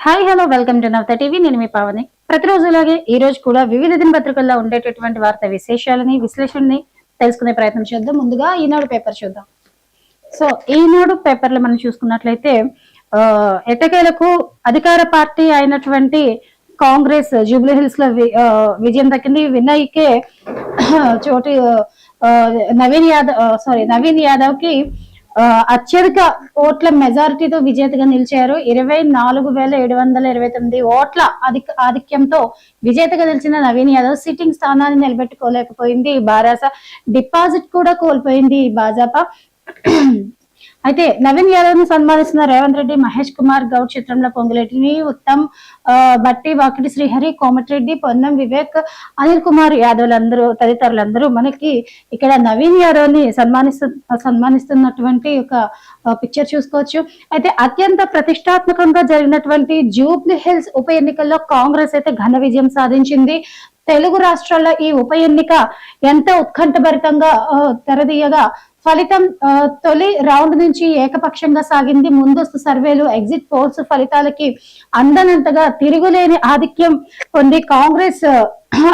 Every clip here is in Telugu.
Hi hello welcome to Navata TV. నేను మీ పావని. ప్రతిరోజులాగే ఈ రోజు కూడా వివిధ దినపత్రికల్లో ఉండేటటువంటి వార్త విశేషాలని విశ్లేషణని తెలుసుకునే ప్రయత్నం చేద్దాం. ముందుగా ఈనాడు పేపర్ చూద్దాం. సో ఈనాడు పేపర్లు మనం చూసుకున్నట్లయితే ఆ, ఎట్టకేలకు అధికార పార్టీ అయినటువంటి కాంగ్రెస్ జూబ్లీ హిల్స్లో విజయం దక్కింది. వినయ్కే చోటి నవీన్ యాదవ్ సారీ నవీన్ యాదవ్కి అత్యధిక ఓట్ల మెజారిటీతో విజేతగా నిలిచారు. ఇరవై నాలుగు వేల ఏడు వందల ఇరవై తొమ్మిది ఓట్ల అధిక ఆధిక్యంతో విజేతగా నిలిచిన నవీన్ యాదవ్ సిట్టింగ్ స్థానాన్ని నిలబెట్టుకోలేకపోయింది. బారాస డిపాజిట్ కూడా కోల్పోయింది భాజపా. అయితే నవీన్ యాదవ్ని సన్మానిస్తున్న రేవంత్ రెడ్డి మహేష్ కుమార్ గౌడ్ చిత్రంలో పొంగులేటిని ఉత్తమ్ బట్టి వాకిటి శ్రీహరి కోమటిరెడ్డి పొన్నం వివేక్ అనిల్ కుమార్ యాదవ్లందరూ తదితరులందరూ మనకి ఇక్కడ నవీన్ యాదవ్ని సన్మానిస్తు సన్మానిస్తున్నటువంటి ఒక పిక్చర్ చూసుకోవచ్చు. అయితే అత్యంత ప్రతిష్టాత్మకంగా జరిగినటువంటి జూబ్లీ హిల్స్ ఉప ఎన్నికల్లో కాంగ్రెస్ అయితే ఘన విజయం సాధించింది. తెలుగు రాష్ట్రాల్లో ఈ ఉప ఎన్నిక ఎంత ఉత్కంఠభరితంగా తెరదీయగా ఫలితం తొలి రౌండ్ నుంచి ఏకపక్షంగా సాగింది. ముందస్తు సర్వేలు ఎగ్జిట్ పోల్స్ ఫలితాలకి అందనంతగా తిరుగులేని ఆధిక్యం పొంది కాంగ్రెస్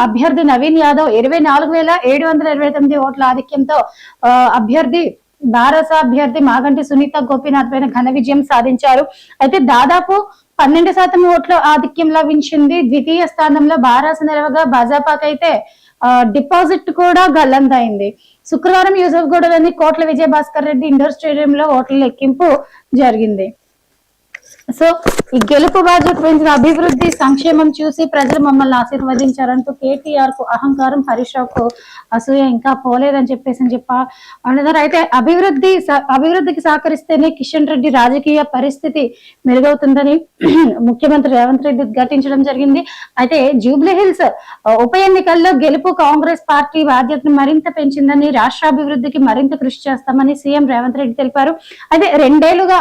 అభ్యర్థి నవీన్ యాదవ్ ఇరవై నాలుగు వేల ఏడు వందల ఇరవై తొమ్మిది ఓట్ల ఆధిక్యంతో ఆ, అభ్యర్థి బారస అభ్యర్థి మాగంటి సునీత గోపీనాథ్ పైన ఘన విజయం సాధించారు. అయితే దాదాపు పన్నెండు శాతం ఓట్ల ఆధిక్యం లభించింది. ద్వితీయ స్థానంలో భారత నిలవగా భాజపాకైతే డిపాజిట్ కూడా గల్లంతైంది శుక్రవారం యూసఫ్గూడలోని కోట్ల విజయ భాస్కర్ రెడ్డి ఇండోర్ స్టేడియంలో ఓట్ల లెక్కింపు జరిగింది. సో ఈ గెలుపు బాధ్యత పెంచిన అభివృద్ధి సంక్షేమం చూసి ప్రజలు మమ్మల్ని ఆశీర్వదించారంటూ కేటీఆర్కు అహంకారం హరీష్ రావుకు అసూయ ఇంకా పోలేదని చెప్పేసి అని చెప్ప అయితే అభివృద్ధి అభివృద్ధికి సహకరిస్తేనే కిషన్ రెడ్డి రాజకీయ పరిస్థితి మెరుగవుతుందని ముఖ్యమంత్రి రేవంత్ రెడ్డి ఉద్ఘాటించడం జరిగింది. అయితే జూబ్లీ హిల్స్ ఉప ఎన్నికల్లో గెలుపు కాంగ్రెస్ పార్టీ బాధ్యతను మరింత పెంచిందని రాష్ట్ర అభివృద్ధికి మరింత కృషి చేస్తామని సీఎం రేవంత్ రెడ్డి తెలిపారు. అయితే రెండేళ్ళుగా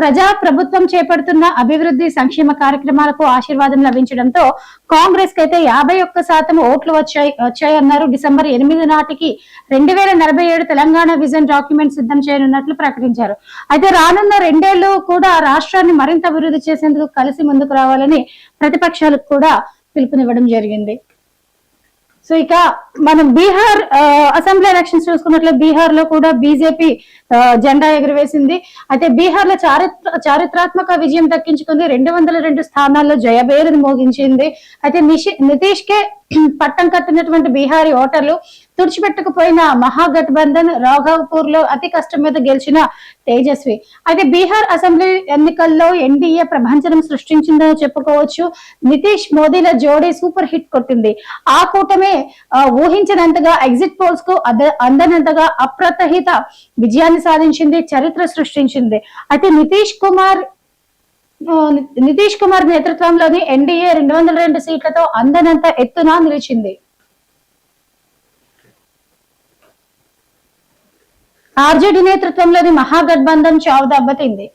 ప్రజా ప్రభుత్వం చేపడుతున్న అభివృద్ధి సంక్షేమ కార్యక్రమాలకు ఆశీర్వాదం లభించడంతో కాంగ్రెస్కి అయితే యాభై ఒక్క శాతం ఓట్లు వచ్చాయి వచ్చాయన్నారు. డిసెంబర్ ఎనిమిది నాటికి రెండు వేల నలభై ఏడు తెలంగాణ విజన్ డాక్యుమెంట్ సిద్ధం చేయనున్నట్లు ప్రకటించారు. అయితే రానున్న రెండేళ్ళు కూడా రాష్ట్రాన్ని మరింత అభివృద్ధి చేసేందుకు కలిసి ముందుకు రావాలని ప్రతిపక్షాలకు కూడా పిలుపునివ్వడం జరిగింది. సో ఇక మనం బీహార్ అసెంబ్లీ ఎలక్షన్స్ చూసుకున్నట్లు బీహార్లో కూడా బీజేపీ జెండా ఎగురవేసింది. అయితే బీహార్లో చారిత్ర చారిత్రాత్మక విజయం దక్కించుకుంది. రెండు వందల రెండు స్థానాల్లో జయబేరును మోగించింది. అయితే నిషి- నితీష్ కే పట్టం కట్టినటువంటి బీహారీ ఓటర్లు తుడిచిపెట్టకపోయిన మహాగఠబంధన్ రాఘవ్పూర్లో అతి కష్టం మీద గెలిచిన తేజస్వి. అయితే బీహార్ అసెంబ్లీ ఎన్నికల్లో ఎన్డీఏ ప్రభంజనం సృష్టించిందని చెప్పుకోవచ్చు. నితీష్ మోదీల జోడీ సూపర్ హిట్ కొట్టింది. ఆ కూటమే ఊహించినంతగా ఎగ్జిట్ పోల్స్కు అందనంతగా అప్రతహిత విజయాన్ని విజయాన్ని సాధించింది చరిత్ర సృష్టించింది. అయితే నితీష్ కుమార్ నితీష్ కుమార్ నేతృత్వంలోని ఎన్డీఏ రెండు వందల రెండు సీట్లతో అందనంత ఎత్తున నిలిచింది. ఆర్జేడీ నేతృత్వంలోని మహాగఠబంధన్ చావు దెబ్బతింది.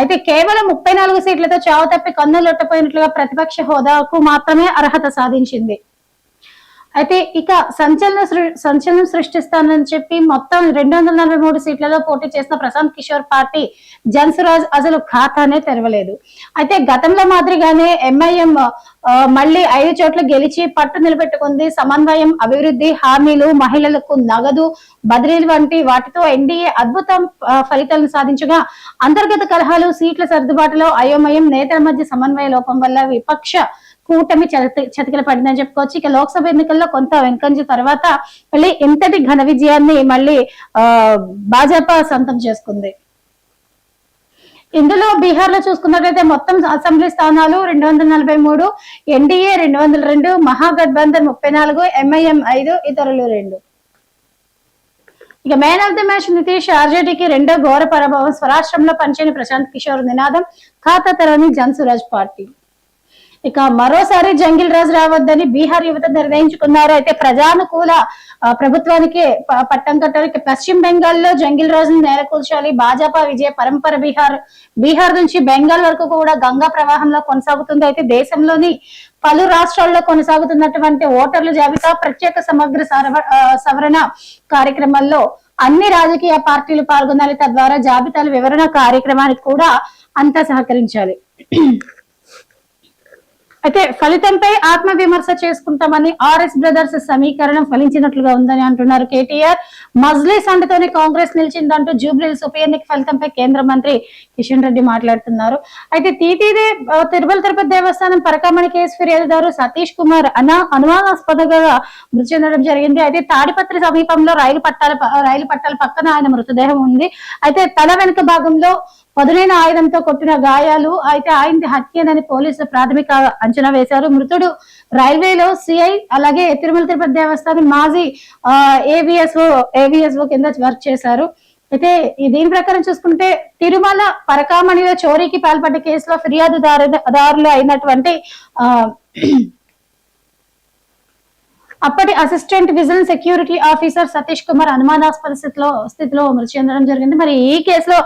అయితే కేవలం ముప్పై నాలుగు సీట్లతో చావు తప్పి కన్నులొట్టపోయినట్లుగా ప్రతిపక్ష హోదాకు మాత్రమే అర్హత సాధించింది. అయితే ఇక సంచలన సంచలనం సృష్టిస్తానని చెప్పి మొత్తం రెండు వందల నలభై మూడు సీట్లలో పోటీ చేసిన ప్రశాంత్ కిషోర్ పార్టీ జన్సురాజ్ అసలు ఖాతానే తెరవలేదు. అయితే గతంలో మాదిరిగానే ఎంఐఎం మళ్ళీ ఐదు చోట్ల గెలిచి పట్టు నిలబెట్టుకుంది. సమన్వయం అభివృద్ధి హామీలు మహిళలకు నగదు బదిలీలు వంటి వాటితో ఎన్డీఏ అద్భుతం ఫలితాలను సాధించగా అంతర్గత కలహాలు సీట్ల సర్దుబాటులో అయోమయం నేతల మధ్య సమన్వయ లోపం వల్ల విపక్ష కూటమి చతికి చతికిల పడిందని చెప్పుకోవచ్చు. ఇక లోక్సభ ఎన్నికల్లో కొంత వెంకంజ తర్వాత మళ్ళీ ఇంతటి ఘన విజయాన్ని మళ్ళీ ఆ భాజపా సొంతం చేసుకుంది. ఇందులో బీహార్లో చూసుకున్నట్లయితే మొత్తం అసెంబ్లీ స్థానాలు రెండు వందల నలభై మూడు ఎన్డీఏ రెండు వందల రెండు మహాగఠబంధన్ ముప్పై నాలుగు ఎంఐఎం ఐదు ఇతరులు రెండు. ఇక man of the match Nitish ఆర్జేడీకి రెండో ఘోర పరాభవం. స్వరాష్ట్రంలో పనిచేయని ప్రశాంత్ కిషోర్ నినాదం. ఖాతా తెరవని జన్సురాజ్ పార్టీ. ఇక మరోసారి జంగిల్ రాజు రావద్దని బీహార్ యువత నిర్ణయించుకున్నారు. అయితే ప్రజానుకూల ప్రభుత్వానికి పట్టం కట్టాలి పశ్చిమ బెంగాల్లో జంగిల్ రాజును నేలకూల్చాలి భాజపా విజయ పరంపర బీహార్ బీహార్ నుంచి బెంగాల్ వరకు కూడా గంగా ప్రవాహంలో కొనసాగుతుంది. అయితే దేశంలోని పలు రాష్ట్రాల్లో కొనసాగుతున్నటువంటి ఓటర్ల జాబితా ప్రత్యేక సమగ్ర సవరణ కార్యక్రమాల్లో అన్ని రాజకీయ పార్టీలు పాల్గొనాలి. తద్వారా జాబితాల వివరణ కార్యక్రమానికి కూడా అంతా సహకరించాలి. అయితే ఫలితంపై ఆత్మ విమర్శ చేసుకుంటామని ఆర్ఎస్ బ్రదర్స్ సమీకరణం ఫలించినట్లుగా ఉందని అంటున్నారు కేటీఆర్. మజ్లీస్ అండతోనే కాంగ్రెస్ నిలిచిందంటూ జూబ్లీహిల్స్ ఉప ఎన్నిక ఫలితంపై కేంద్ర మంత్రి కిషన్ రెడ్డి మాట్లాడుతున్నారు. అయితే టీటీడీ ఆ, తిరుమల తిరుపతి దేవస్థానం పరకామణి కేసు ఫిర్యాదుదారు సతీష్ కుమార్ అన అనుమానాస్పదంగా మృతి చెందడం జరిగింది. అయితే తాడిపత్రి సమీపంలో రైలు పట్టాల రైలు పట్టాల పక్కన ఆయన మృతదేహం ఉంది. అయితే తల వెనుక భాగంలో పదునైన ఆయుధంతో కొట్టిన గాయాలు అయితే ఆయనది హత్యేనని పోలీసులు ప్రాథమిక అంచనా వేశారు. మృతుడు రైల్వేలో సిఐ అలాగే తిరుమల తిరుపతి దేవస్థానం మాజీ ఏవిఎస్ఓ ఏవిఎస్ఓ కింద వర్క్ చేశారు. అయితే దీని ప్రకారం చూసుకుంటే తిరుమల పరకామణిలో చోరీకి పాల్పడ్డ కేసులో ఫిర్యాదుదారు దారులు అయినటువంటి ఆ అప్పటి assistant vigilance security officer Satish Kumar అనుమానాస్పద స్థితిలో స్థితిలో మృతి చెందడం జరిగింది. మరి ఈ కేసులో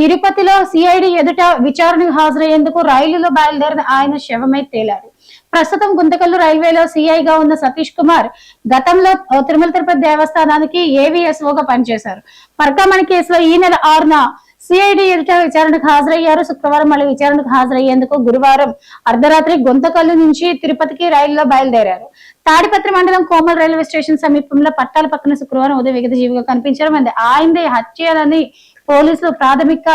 తిరుపతిలో సిఐడి ఎదుట విచారణకు హాజరయ్యేందుకు రైలులో బయలుదేరిన ఆయన శవమై తేలారు. ప్రస్తుతం గుంతకల్లు రైల్వేలో సిఐగా ఉన్న సతీష్ కుమార్ గతంలో తిరుమల తిరుపతి దేవస్థానానికి ఏవిఎస్ఓగా పనిచేశారు. పర్కామణి కేసులో ఈ నెల ఆరున సిఐడి ఎదుట విచారణకు హాజరయ్యారు. శుక్రవారం మళ్ళీ విచారణకు హాజరయ్యేందుకు గురువారం అర్ధరాత్రి గుంతకల్లు నుంచి తిరుపతికి రైలులో బయలుదేరారు. తాడిపత్రి మండలం కోమల్ రైల్వే స్టేషన్ సమీపంలో పట్టాల పక్కన శుక్రవారం ఉదయం విగత జీవిగా కనిపించడం అది ఆయనదే హత్యలని పోలీసులు ప్రాథమిక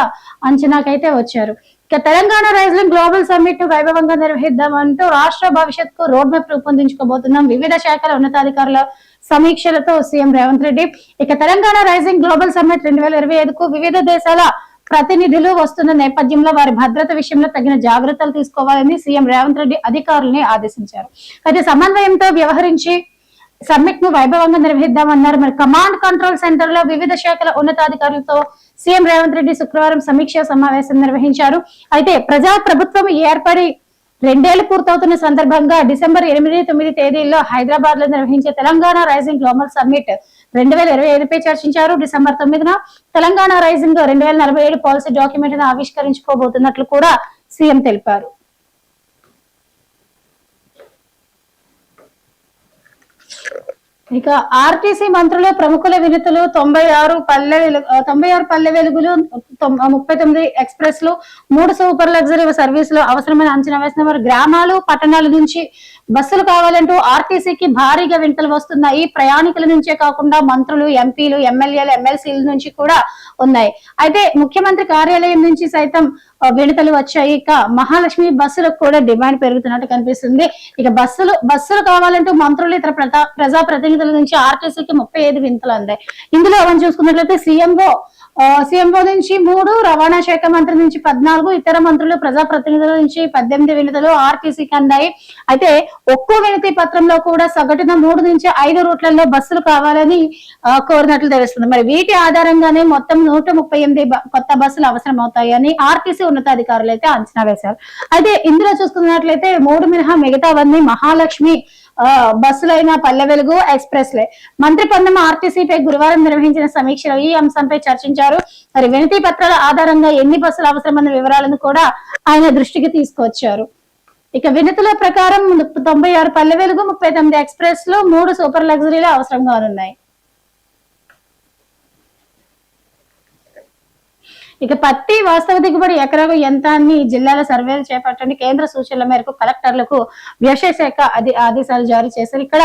అంచనాకైతే వచ్చారు. ఇక తెలంగాణ రైజింగ్ గ్లోబల్ సమ్మిట్ను వైభవంగా నిర్వహిద్దామంటూ రాష్ట్ర భవిష్యత్కు రోడ్ మ్యాప్ రూపొందించుకోబోతున్నాం. వివిధ శాఖల ఉన్నతాధికారుల సమీక్షలతో సీఎం రేవంత్ రెడ్డి. ఇక తెలంగాణ రైజింగ్ గ్లోబల్ సమ్మిట్ రెండు వేల ఇరవై ఐదుకు వివిధ దేశాల ప్రతినిధులు వస్తున్న నేపథ్యంలో వారి భద్రత విషయంలో తగిన జాగ్రత్తలు తీసుకోవాలని సీఎం రేవంత్ రెడ్డి అధికారులని ఆదేశించారు. అయితే సమన్వయంతో వ్యవహరించి సమ్మిట్ను వైభవంగా నిర్వహిద్దామన్నారు. మరి కమాండ్ కంట్రోల్ సెంటర్లో వివిధ శాఖల ఉన్నతాధికారులతో సీఎం రేవంత్ రెడ్డి శుక్రవారం సమీక్షా సమావేశం నిర్వహించారు. అయితే ప్రజా ప్రభుత్వం ఏర్పడి రెండేళ్ళు పూర్తవుతున్న సందర్భంగా డిసెంబర్ ఎనిమిది తొమ్మిది తేదీల్లో హైదరాబాద్లో నిర్వహించే తెలంగాణ రైజింగ్ గ్లోబల్ సమ్మిట్ రెండు వేల ఇరవై ఐదుపై చర్చించారు. డిసెంబర్ తొమ్మిదిన తెలంగాణ రైజింగ్ రెండు వేల నలభై ఏడు పాలసీ డాక్యుమెంట్ ఆవిష్కరించుకోబోతున్నట్లు కూడా సీఎం తెలిపారు. ఇక ఆర్టీసీ మంత్రులు ప్రముఖుల వినతులు తొంభై ఆరు పల్లె తొంభై ఆరు పల్లె వెలుగులు ముప్పై తొమ్మిది ఎక్స్ప్రెస్లు మూడు సూపర్ లగ్జరీ సర్వీసులు అవసరమైన అంచనా వేసిన వారు గ్రామాలు పట్టణాల నుంచి బస్సులు కావాలంటూ ఆర్టీసీకి భారీగా వింతలు వస్తున్నాయి. ప్రయాణికుల నుంచే కాకుండా మంత్రులు ఎంపీలు ఎమ్మెల్యేలు ఎమ్మెల్సీల నుంచి కూడా ఉన్నాయి. అయితే ముఖ్యమంత్రి కార్యాలయం నుంచి సైతం ఆ, విడతలు వచ్చాయి. ఇక మహాలక్ష్మి బస్సులకు కూడా డిమాండ్ పెరుగుతున్నట్టు కనిపిస్తుంది. ఇక బస్సులు బస్సులు కావాలంటూ మంత్రులు ఇతర ప్రజా ప్రజా ప్రతినిధుల నుంచి ఆర్టీసీకి ముప్పై ఐదు వింతలు అందాయి. ఇందులో మనం చూసుకున్నట్లయితే సీఎంఓ సీఎంఓ నుంచి మూడు రవాణా శాఖ మంత్రి నుంచి పద్నాలుగు ఇతర మంత్రులు ప్రజా ప్రతినిధుల నుంచి పద్దెనిమిది వినతులు ఆర్టీసీకి అందాయి అయితే ఒక్కో వినతి పత్రంలో కూడా సగటున మూడు నుంచి ఐదు రూట్లలో బస్సులు కావాలని కోరినట్లు తెలుస్తుంది. మరి వీటి ఆధారంగానే మొత్తం నూట ముప్పై ఎనిమిది కొత్త బస్సులు అవసరం అవుతాయని ఆర్టీసీ ఉన్నతాధికారులు అయితే అంచనా వేశారు. అయితే ఇందులో చూసుకున్నట్లయితే మూడు మినహా మిగతావన్నీ మహాలక్ష్మి బస్సులైన పల్లె వెలుగు ఎక్స్ప్రెస్ లే మంత్రి పొందమ ఆర్టీసీపై గురువారం నిర్వహించిన సమీక్షలో ఈ అంశంపై చర్చించారు. మరి వినతి పత్రాల ఆధారంగా ఎన్ని బస్సులు అవసరమన్న వివరాలను కూడా ఆయన దృష్టికి తీసుకొచ్చారు. ఇక వినతుల ప్రకారం తొంభై ఆరు పల్లె వెలుగు ముప్పై తొమ్మిది ఎక్స్ప్రెస్లో మూడు సూపర్ లగ్జరీలు అవసరంగా ఉన్నాయి ఇక పత్తి వాస్తవ దిగుబడి ఎకరాకు ఎంత అని జిల్లాల సర్వేలు చేపట్టండి. కేంద్ర సూచనల మేరకు కలెక్టర్లకు వ్యవసాయ శాఖ అధి ఆదేశాలు జారీ చేశారు. ఇక్కడ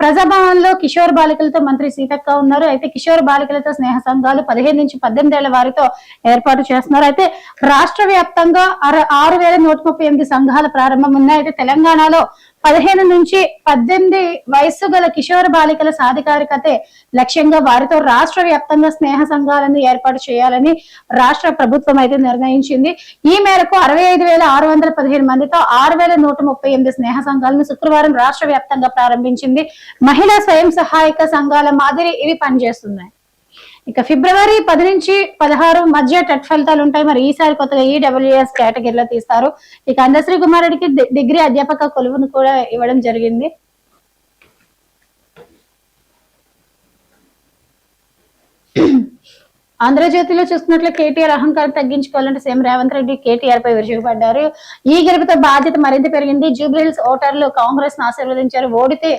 ప్రజాభవన్లో కిషోర్ బాలికలతో మంత్రి సీతక్క ఉన్నారు. అయితే కిషోర్ బాలికలతో స్నేహ సంఘాలు పదిహేను నుంచి పద్దెనిమిది ఏళ్ళ వారితో ఏర్పాటు చేస్తున్నారు. అయితే రాష్ట్ర వ్యాప్తంగా ఆరు వేల నూట ముప్పై ఎనిమిది సంఘాల ప్రారంభం ఉన్నాయి. అయితే తెలంగాణలో పదిహేను నుంచి పద్దెనిమిది వయస్సు గల కిషోర బాలికల సాధికారికతే లక్ష్యంగా వారితో రాష్ట్ర వ్యాప్తంగా స్నేహ సంఘాలను ఏర్పాటు చేయాలని రాష్ట్ర ప్రభుత్వం అయితే నిర్ణయించింది. ఈ మేరకు అరవై ఐదు వేల ఆరు వందల పదిహేను మందితో ఆరు వేల నూట ముప్పై ఎనిమిది స్నేహ సంఘాలను శుక్రవారం రాష్ట్ర వ్యాప్తంగా ప్రారంభించింది. మహిళా స్వయం సహాయక సంఘాల మాదిరి ఇవి పనిచేస్తున్నాయి. ఇక ఫిబ్రవరి పది నుంచి పదహారు మధ్య టెట్ ఫలితాలు ఉంటాయి. మరి ఈసారి కొత్తగా ఈడబ్ల్యూఎస్ కేటగిరీలో తీస్తారు. ఇక అందశ్రీ కుమార్ రెడ్డికి డిగ్రీ అధ్యాపక కొలువును కూడా ఇవ్వడం జరిగింది. ఆంధ్రజ్యోతిలో చూసుకున్నట్లు కేటీఆర్ అహంకారం తగ్గించుకోవాలంటే సీఎం రేవంత్ రెడ్డి కేటీఆర్ పై విరుచుకుపడ్డారు. ఈ గెలుపుతో బాధ్యత మరింత పెరిగింది. జూబ్లీహిల్స్ ఓటర్లు కాంగ్రెస్ను ఆశీర్వదించారు. ఓడితే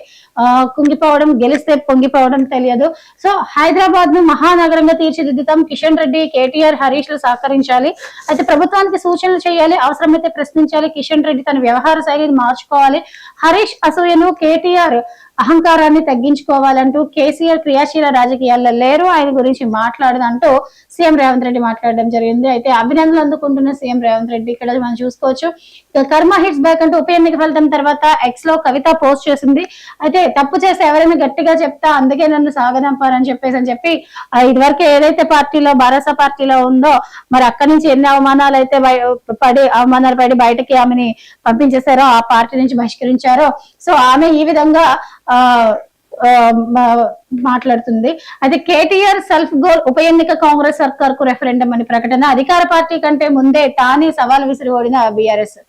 కుంగిపోవడం గెలిస్తే పొంగిపోవడం తెలియదు. సో హైదరాబాద్ను మహానగరంగా తీర్చిదిద్దుతాం. కిషన్ రెడ్డి కేటీఆర్ హరీష్లు సహకరించాలి. అయితే ప్రభుత్వానికి సూచనలు చేయాలి అవసరమైతే ప్రశ్నించాలి. కిషన్ రెడ్డి తన వ్యవహార శైలిని మార్చుకోవాలి. హరీష్ అసూయను కేటీఆర్ అహంకారాన్ని తగ్గించుకోవాలంటూ కేసీఆర్ క్రియాశీల రాజకీయాల్లో లేరు. ఆయన గురించి మాట్లాడదంటూ సీఎం రేవంత్ రెడ్డి మాట్లాడడం జరిగింది. అయితే అభినందనలు అందుకుంటున్న సీఎం రేవంత్ రెడ్డి ఇక్కడ మనం చూసుకోవచ్చు. కర్మ హిట్స్ బ్యాక్ అంటూ ఉప ఎన్నిక ఫలితం తర్వాత ఎక్స్లో కవిత పోస్ట్ చేసింది. అయితే తప్పు చేసి ఎవరైనా గట్టిగా చెప్తా అందుకే నన్ను సాగదంపారని చెప్పేసి అని చెప్పి ఇదివరకు ఏదైతే పార్టీలో భరోసా పార్టీలో ఉందో మరి అక్కడి నుంచి ఎన్ని అవమానాలు అయితే పడి అవమానాలు పడి బయటకి ఆమెని పంపించేశారో ఆ పార్టీ నుంచి బహిష్కరించారో. సో ఆమె ఈ విధంగా మాట్లాడుతుంది. అయితే కేటీఆర్ సెల్ఫ్ గోల్ ఉప ఎన్నిక కాంగ్రెస్ సర్కార్కు రెఫరెండం అని ప్రకటన. అధికార పార్టీ కంటే ముందే తానే సవాల్ విసిరి ఓడిన బీఆర్ఎస్.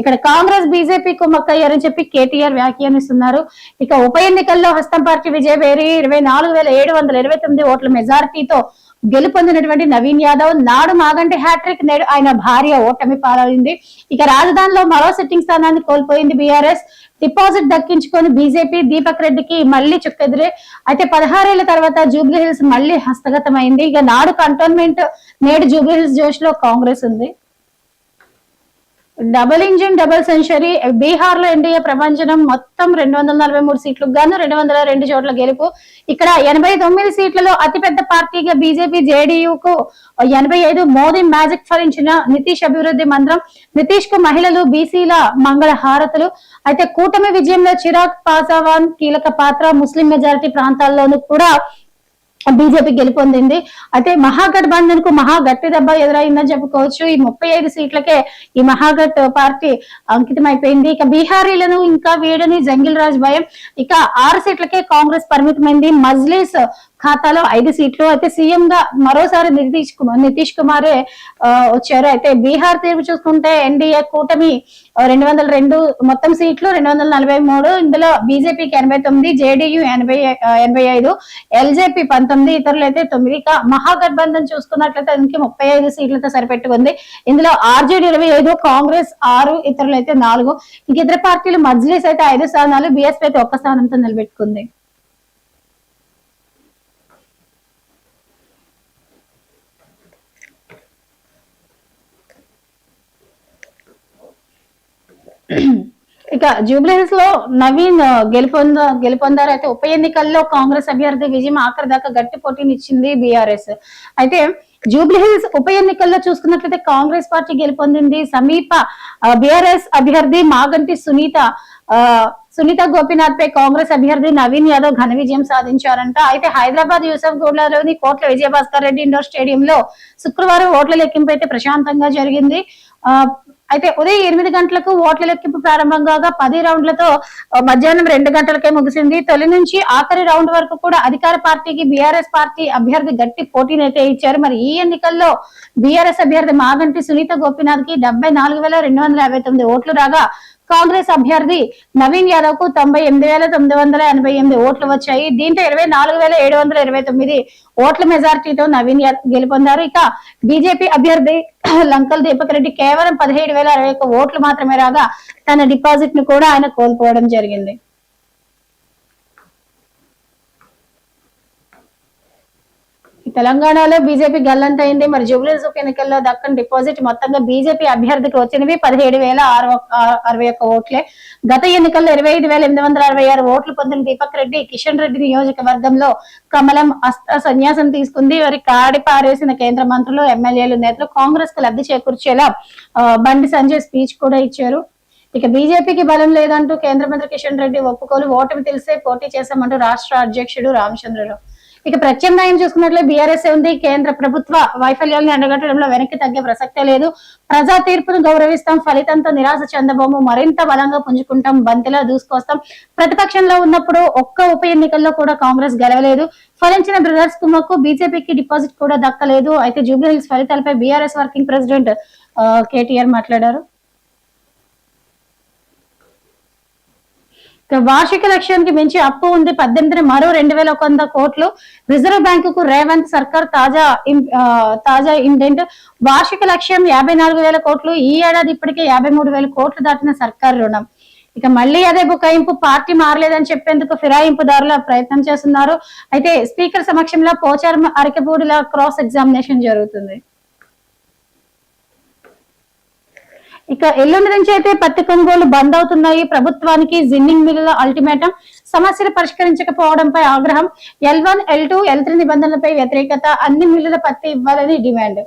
ఇక్కడ కాంగ్రెస్ బీజేపీ కుమ్మక్కయ్యారని చెప్పి కేటీఆర్ వ్యాఖ్యానిస్తున్నారు. ఇక ఉప ఎన్నికల్లో హస్తం పార్టీ విజయవేరి ఇరవై నాలుగు వేల ఏడు వందల ఇరవై తొమ్మిది ఓట్ల మెజార్టీతో గెలుపొందినటువంటి నవీన్ యాదవ్ నాడు మాగంటి హ్యాట్రిక్ నేడు ఆయన భార్య ఓటమి పాలైంది. ఇక రాజధానిలో మరో సిట్టింగ్ స్థానాన్ని కోల్పోయింది బీఆర్ఎస్. డిపాజిట్ దక్కించుకొని బీజేపీ దీపక్ రెడ్డికి మళ్ళీ చుక్కెదిరే. అయితే పదహారేళ్ళ తర్వాత జూబ్లీ హిల్స్ మళ్ళీ హస్తగతమైంది. ఇక నాడు కంటోన్మెంట్ నేడు జూబ్లీ హిల్స్ జోష్లో కాంగ్రెస్ ఉంది. డబుల్ ఇంజిన్ డబుల్ సెంచరీ బీహార్లో ఎన్డీఏ ప్రపంచం మొత్తం రెండు వందల నలభై మూడు సీట్లకు గాను రెండు వందల రెండు చోట్ల గెలుపు. ఇక్కడ ఎనభై తొమ్మిది సీట్లలో అతిపెద్ద పార్టీగా బీజేపీ జేడీయూకు ఎనభై ఐదు మోదీ మ్యాజిక్ ఫలించిన నితీష్ అభివృద్ధి మంత్రం. నితీష్కు మహిళలు బీసీల మంగళ హారతులు అయితే కూటమి విజయంలో చిరాగ్ పాసావాన్ కీలక పాత్ర ముస్లిం మెజారిటీ ప్రాంతాల్లోనూ కూడా బీజేపీ గెలుపొందింది. అయితే మహాగఠబంధన్కు మహా దెబ్బ ఎదురైందని చెప్పుకోవచ్చు. ఈ ముప్పై ఐదు సీట్లకే ఈ మహాగట్ పార్టీ అంకితం అయిపోయింది ఇక బీహారీలను ఇంకా వీడని జంగిల్ రాజ్ భయం. ఇక ఆరు సీట్లకే కాంగ్రెస్ పరిమితమైంది. మజ్లీస్ ఖాతాలో ఐదు సీట్లు. అయితే సీఎం గా మరోసారి నితీష్ కుమార్ నితీష్ కుమారే వచ్చారు. అయితే బీహార్ తీర్పు చూసుకుంటే ఎన్డీఏ కూటమి రెండు వందల రెండు మొత్తం సీట్లు రెండు వందల నలభై మూడు. ఇందులో బీజేపీకి ఎనభై తొమ్మిది జేడీయూ ఎనభై ఎనభై ఐదు ఎల్జేపీ పంతొమ్మిది ఇతరులు అయితే తొమ్మిది మహాగఠబంధన్ చూసుకున్నట్లయితే దానికి ముప్పై ఐదు సీట్లతో సరిపెట్టుకుంది. ఇందులో ఆర్జేడీ ఇరవై ఐదు కాంగ్రెస్ ఆరు ఇతరులు అయితే నాలుగు. ఇంక ఇతర పార్టీలు మజ్లీస్ అయితే ఐదు స్థానాలు బీఎస్పీ అయితే ఒక్క స్థానంతో నిలబెట్టుకుంది. ఇక జూబ్లీహిల్స్లో నవీన్ గెలుపొంద గెలుపొందారు అయితే ఉప ఎన్నికల్లో కాంగ్రెస్ అభ్యర్థి విజయం ఆఖరి దాకా గట్టి పోటీనిచ్చింది బీఆర్ఎస్ అయితే జూబ్లీహిల్స్ ఉప ఎన్నికల్లో చూసుకున్నట్లయితే కాంగ్రెస్ పార్టీ గెలుపొందింది సమీప బీఆర్ఎస్ అభ్యర్థి మాగంటి సునీత. ఆ సునీత గోపీనాథ్ పై కాంగ్రెస్ అభ్యర్థి నవీన్ యాదవ్ ఘన విజయం సాధించారంట. అయితే హైదరాబాద్ యూసఫ్ గూడలోని కోట్ల విజయభాస్కర్ రెడ్డి ఇండోర్ స్టేడియంలో శుక్రవారం ఓట్ల లెక్కింపు అయితే ప్రశాంతంగా జరిగింది. ఆ అయితే ఉదయం ఎనిమిది గంటలకు ఓట్ల లెక్కింపు ప్రారంభం కాగా పది రౌండ్లతో మధ్యాహ్నం రెండు గంటలకే ముగిసింది. తొలి నుంచి ఆఖరి రౌండ్ వరకు కూడా అధికార పార్టీకి బీఆర్ఎస్ పార్టీ అభ్యర్థి గట్టి పోటీనైతే ఇచ్చారు. మరి ఈ ఎన్నికల్లో బీఆర్ఎస్ అభ్యర్థి మాగంటి సునీత గోపీనాథ్కి డెబ్బై నాలుగు వేల రెండు వందల యాభై తొమ్మిది ఓట్లు రాగా కాంగ్రెస్ అభ్యర్థి నవీన్ యాదవ్కు తొంభై ఎనిమిది వేల తొమ్మిది వందల ఎనభై ఎనిమిది ఓట్లు వచ్చాయి. దీంతో ఇరవై నాలుగు వేల ఏడు వందల ఇరవై తొమ్మిది ఓట్ల మెజార్టీతో నవీన్ యాదవ్ గెలుపొందారు. ఇక బీజేపీ అభ్యర్థి లంకల్ దీపక్ రెడ్డి కేవలం పదిహేడు వేల అరవై ఒక్క ఓట్లు మాత్రమే రాగా తన డిపాజిట్ను కూడా ఆయన కోల్పోవడం జరిగింది. తెలంగాణలో బీజేపీ గల్లంతైంది మరి జూబ్లీస్ ఉప ఎన్నికల్లో దక్కన్ డిపాజిట్ మొత్తంగా బీజేపీ అభ్యర్థికి వచ్చినవి పదిహేడు వేల అరవై ఒక్క ఓట్లే. గత ఎన్నికల్లో ఇరవై ఐదు వేల ఎనిమిది వందల అరవై ఆరు ఓట్లు పొందిన దీపక్ రెడ్డి కిషన్ రెడ్డి నియోజకవర్గంలో కమలం అస్త సన్యాసం తీసుకుంది. వారి కాడి పారేసిన కేంద్ర మంత్రులు ఎమ్మెల్యేలు నేతలు కాంగ్రెస్కు లబ్ధి చేకూర్చేలా బండి సంజయ్ స్పీచ్ కూడా ఇచ్చారు. ఇక బీజేపీకి బలం లేదంటూ కేంద్ర మంత్రి కిషన్ రెడ్డి ఒప్పుకోలు. ఓటమి తెలిసే పోటీ చేశామంటూ రాష్ట్ర అధ్యక్షుడు రామచంద్రరావు. ఇక ప్రత్యామ్నాయం చూసుకున్నట్లే బీఆర్ఎస్ ఉంది. కేంద్ర ప్రభుత్వ వైఫల్యాలను ఎండగట్టడంలో వెనక్కి తగ్గే ప్రసక్తే లేదు. ప్రజా తీర్పును గౌరవిస్తాం. ఫలితంతో నిరాశ చెందబోము. మరింత బలంగా పుంజుకుంటాం. బంతిలా దూసుకొస్తాం. ప్రతిపక్షంలో ఉన్నప్పుడు ఒక్క ఉప ఎన్నికల్లో కూడా కాంగ్రెస్ గెలవలేదు. ఫలించిన బ్రదర్స్ కుమ్మకు బీజేపీకి డిపాజిట్ కూడా దక్కలేదు. అయితే జూబ్లీహిల్స్ ఫలితాలపై బీఆర్ఎస్ వర్కింగ్ ప్రెసిడెంట్ కేటీఆర్ మాట్లాడారు. సో వార్షిక లక్ష్యానికి మించి అప్పు ఉంది. పద్దెనిమిది మరో రెండు వేల ఒక వంద కోట్లు రిజర్వ్ బ్యాంకు కు రేవంత్ సర్కార్ తాజా తాజా ఇండెంట్. వార్షిక లక్ష్యం యాభై నాలుగు వేల కోట్లు. ఈ ఏడాది ఇప్పటికే యాభై మూడు వేల కోట్లు దాటిన సర్కార్ రుణం. ఇక మళ్ళీ అదే బుకాయింపు. పార్టీ మారలేదని చెప్పేందుకు ఫిరాయింపుదారుల ప్రయత్నం చేస్తున్నారు. అయితే స్పీకర్ సమక్షంలో పోచారం అరకపూడిల క్రాస్ ఎగ్జామినేషన్ జరుగుతుంది. ఇక ఎల్లుండి నుంచి అయితే పత్తి కొనుగోలు బంద్ అవుతున్నాయి. ప్రభుత్వానికి జిన్నింగ్ మిల్లుల అల్టిమేటం. సమస్యలు పరిష్కరించకపోవడంపై ఆగ్రహం. L one L two L three నిబంధనలపై వ్యతిరేకత. అన్ని మిల్లుల పత్తి ఇవ్వాలని డిమాండ్.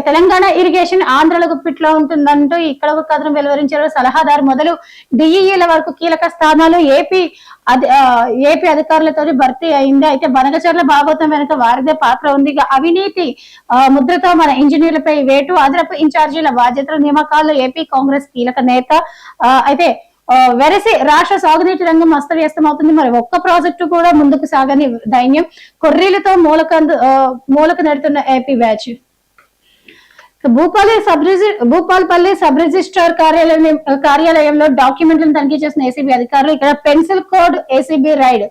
తెలంగాణ ఇరిగేషన్ ఆంధ్రల గుప్పిట్లో ఉంటుందంటూ ఇక్కడ ఒక కథనం వెలువరించారు. సలహాదారు మొదలు డిఈఈల వరకు కీలక స్థానాలు ఏపీ ఏపీ అధికారులతో భర్తీ అయింది. అయితే బనగచర్ల భాగవతం వెనుక వారిదే పాత్ర ఉంది. అవినీతి ముద్రతో మన ఇంజనీర్లపై వేటు అదనపు ఇన్ఛార్జీల బాధ్యతల నియామకాల్లో ఏపీ కాంగ్రెస్ కీలక నేత. అయితే వెరసి రాష్ట్ర సాగునీటి రంగం అస్తవ్యస్తం అవుతుంది మరి ఒక్క ప్రాజెక్టు కూడా ముందుకు సాగని దైన్యం. కొర్రీలతో మూలకందు మూలక మూలకు నెడుతున్న ఏపీ బ్యాచ్. భూపాలి సబ్ రిజి- భూపాల్పల్లి సబ్ రిజిస్ట్రార్ కార్యాలయం కార్యాలయంలో డాక్యుమెంట్లను తనిఖీ చేసిన ఏసీబీ అధికారులు ఇక్కడ పెన్సిల్ కోడ్ ఏసీబీ రైడ్.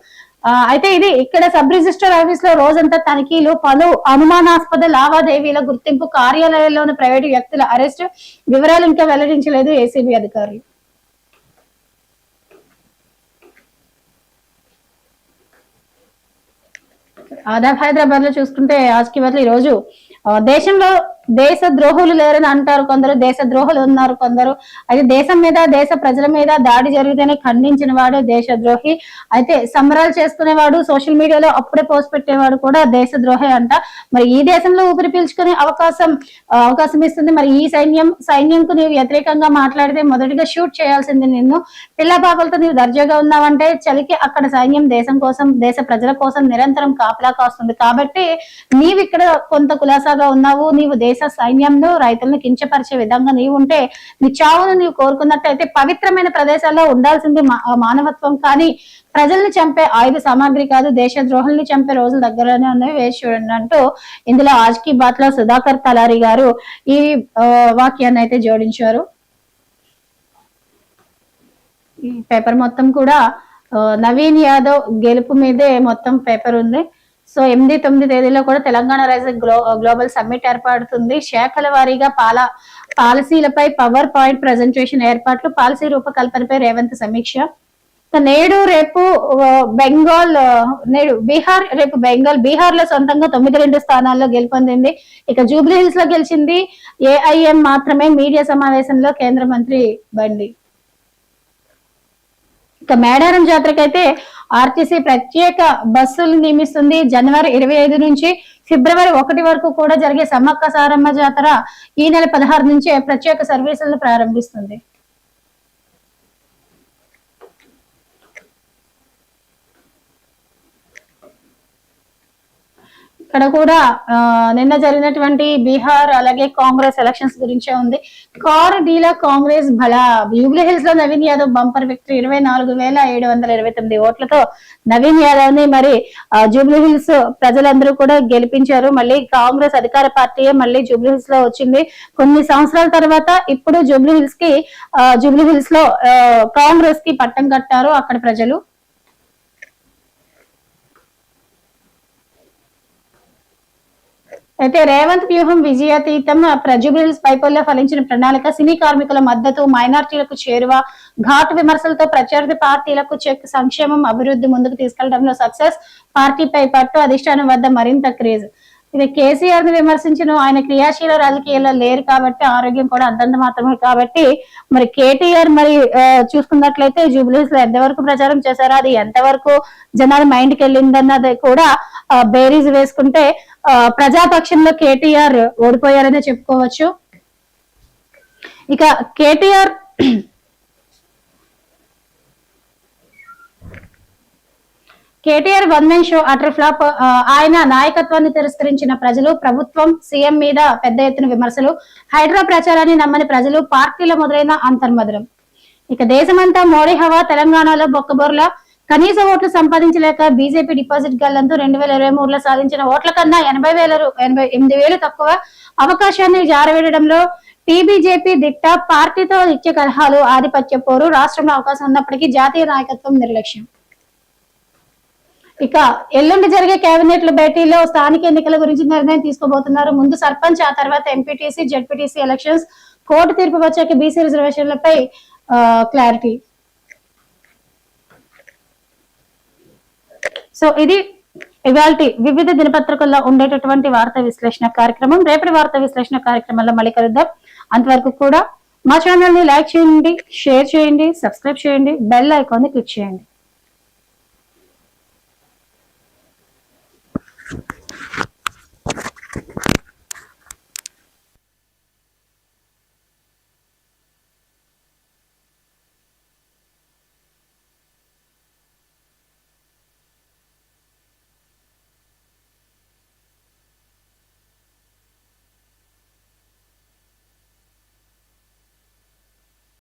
అయితే ఇది ఇక్కడ సబ్ రిజిస్టర్ ఆఫీస్లో రోజంతా తనిఖీలు పలు అనుమానాస్పద లావాదేవీల గుర్తింపు కార్యాలయంలోని ప్రైవేటు వ్యక్తుల అరెస్ట్ వివరాలు ఇంకా వెల్లడించలేదు ఏసీబీ అధికారులు. ఆదాబ్ హైదరాబాద్లో చూసుకుంటే ఆజ్కి బదులు ఈ రోజు దేశంలో దేశ ద్రోహులు లేరని అంటారు కొందరు దేశ ద్రోహులు ఉన్నారు కొందరు. అయితే దేశం మీద దేశ ప్రజల మీద దాడి జరిగితేనే ఖండించిన వాడు దేశ ద్రోహి అయితే సంబరాలు చేసుకునేవాడు సోషల్ మీడియాలో అప్పుడే పోస్ట్ పెట్టేవాడు కూడా దేశ ద్రోహి అంట. మరి ఈ దేశంలో ఊపిరి పీల్చుకునే అవకాశం అవకాశం ఇస్తుంది. మరి ఈ సైన్యం సైన్యంకు నీవు వ్యతిరేకంగా మాట్లాడితే మొదటిగా షూట్ చేయాల్సింది నిన్ను. పిల్ల పాపలతో నీవు దర్జాగా ఉన్నావంటే చలికి అక్కడ సైన్యం దేశం కోసం దేశ ప్రజల కోసం నిరంతరం కాపలా కాస్తుంది. కాబట్టి నీవు ఇక్కడ కొంత కులాసాగా ఉన్నావు నీవు దేశ సైన్యంలో రైతులను కించపరిచే విధంగా నీవు ఉంటే నీ చావును నీవు కోరుకున్నట్టయితే పవిత్రమైన ప్రదేశాల్లో ఉండాల్సింది మానవత్వం. కానీ ప్రజల్ని చంపే ఆయుధ సామాగ్రి కాదు దేశ ద్రోహుల్ని చంపే రోజులు దగ్గరనే ఉన్నాయి. వేసి చూడండి అంటూ ఇందులో ఆజ్ కీ బాత్లో సుధాకర్ తలారి గారు ఈ వాక్యాన్ని అయితే జోడించారు. ఈ పేపర్ మొత్తం కూడా నవీన్ యాదవ్ గెలుపు మీదే మొత్తం పేపర్ ఉంది. సో ఎనిమిది తొమ్మిది తేదీలో కూడా తెలంగాణ రైజింగ్ గ్లో గ్లోబల్ సమ్మిట్ ఏర్పడుతుంది. శాఖల వారీగా పాల పాలసీలపై పవర్ పాయింట్ ప్రజెంటేషన్ ఏర్పాట్లు పాలసీ రూపకల్పనపై రేవంత్ సమీక్ష. నేడు రేపు బెంగాల్ నేడు బీహార్ రేపు బెంగాల్ బీహార్లో సొంతంగా తొమ్మిది రెండు స్థానాల్లో గెలుపొందింది. ఇక జూబ్లీ హిల్స్లో గెలిచింది ఏఐఎం మాత్రమే. మీడియా సమావేశంలో కేంద్ర మంత్రి బండి. ఇక మేడారం జాతరకైతే ఆర్టీసీ ప్రత్యేక బస్సులు నియమిస్తుంది. జనవరి ఇరవై ఐదు నుంచి ఫిబ్రవరి ఒకటి వరకు కూడా జరిగే సమ్మక్క సారమ్మ జాతర ఈ నెల పదహారు నుంచే ప్రత్యేక సర్వీసులను ప్రారంభిస్తుంది. ఇక్కడ కూడా నిన్న జరిగినటువంటి బీహార్ అలాగే కాంగ్రెస్ ఎలక్షన్స్ గురించే ఉంది. కార్ డీలా కాంగ్రెస్ బలా జూబ్లీ హిల్స్లో నవీన్ యాదవ్ బంపర్ విక్టరీ ఇరవై నాలుగు వేల ఏడు వందల ఇరవై తొమ్మిది ఓట్లతో నవీన్ యాదవ్ని మరి జూబ్లీ హిల్స్ ప్రజలందరూ కూడా గెలిపించారు. మళ్ళీ కాంగ్రెస్ అధికార పార్టీయే మళ్ళీ జూబ్లీ హిల్స్లో వచ్చింది. కొన్ని సంవత్సరాల తర్వాత ఇప్పుడు జూబ్లీ హిల్స్కి జూబ్లీ హిల్స్లో కాంగ్రెస్కి పట్టం కట్టారు అక్కడ ప్రజలు. అయితే రేవంత్ వ్యూహం విజయాతీతం ప్రజుబిల్స్ పైపోల్లో ఫలించిన ప్రణాళిక సినీ కార్మికుల మద్దతు మైనార్టీలకు చేరువ ఘాటు విమర్శలతో ప్రత్యర్థి పార్టీలకు చెక్ సంక్షేమం అభివృద్ధి ముందుకు తీసుకెళ్ళడంలో సక్సెస్ పార్టీపై పట్టు అధిష్టానం వద్ద మరింత క్రేజ్. ఇది కేసీఆర్ని విమర్శించిన. ఆయన క్రియాశీల రాజకీయాల్లో లేరు కాబట్టి ఆరోగ్యం కూడా అంతంత మాత్రమే. కాబట్టి మరి కేటీఆర్ మరి చూసుకున్నట్లయితే జూబ్లీస్లో ఎంతవరకు ప్రచారం చేశారో? అది ఎంతవరకు జనాల మైండ్కి వెళ్ళిందన్నది కూడా బేరీజ్ వేసుకుంటే ఆ, ప్రజాపక్షంలో కేటీఆర్ ఓడిపోయారనే చెప్పుకోవచ్చు. ఇక KTR KTR one men show utter flop ఆయన నాయకత్వాన్ని తిరస్కరించిన ప్రజలు ప్రభుత్వం సీఎం మీద పెద్ద ఎత్తున విమర్శలు హైడ్రా ప్రచారాన్ని నమ్మని ప్రజలు పార్టీల మొదలైన అంతర్మధురం ఇక దేశమంతా మోడీ హవా తెలంగాణలో బొక్కబోర్ల. కనీస ఓట్లు సంపాదించలేక బీజేపీ డిపాజిట్ గల్లంతో రెండు వేల ఇరవై మూడులో సాధించిన ఓట్ల కన్నా ఎనభై వేల ఎనభై ఎనిమిది వేలు తక్కువ అవకాశాన్ని జారవేయడంలో టీబీజేపీ దిట్ట పార్టీతో నిత్య కలహాలు ఆధిపత్య పోరు రాష్ట్రంలో అవకాశం ఉన్నప్పటికీ జాతీయ నాయకత్వం నిర్లక్ష్యం. ఇక ఎల్లుండి జరిగే కేబినెట్ల భేటీలో స్థానిక ఎన్నికల గురించి నిర్ణయం తీసుకోబోతున్నారు. ముందు సర్పంచ్ ఆ తర్వాత ఎంపీటీసీ జడ్పీటీసీ ఎలక్షన్స్ కోర్టు తీర్పు వచ్చాక బీసీ రిజర్వేషన్లపై క్లారిటీ సో ఇది ఇవాళ వివిధ దినపత్రికల్లో ఉండేటటువంటి వార్తా విశ్లేషణ కార్యక్రమం. రేపటి వార్తా విశ్లేషణ కార్యక్రమంలో మళ్ళీ కలుద్దాం. అంతవరకు కూడా మా ఛానల్ని లైక్ చేయండి షేర్ చేయండి సబ్స్క్రైబ్ చేయండి బెల్ ఐకాన్ని క్లిక్ చేయండి.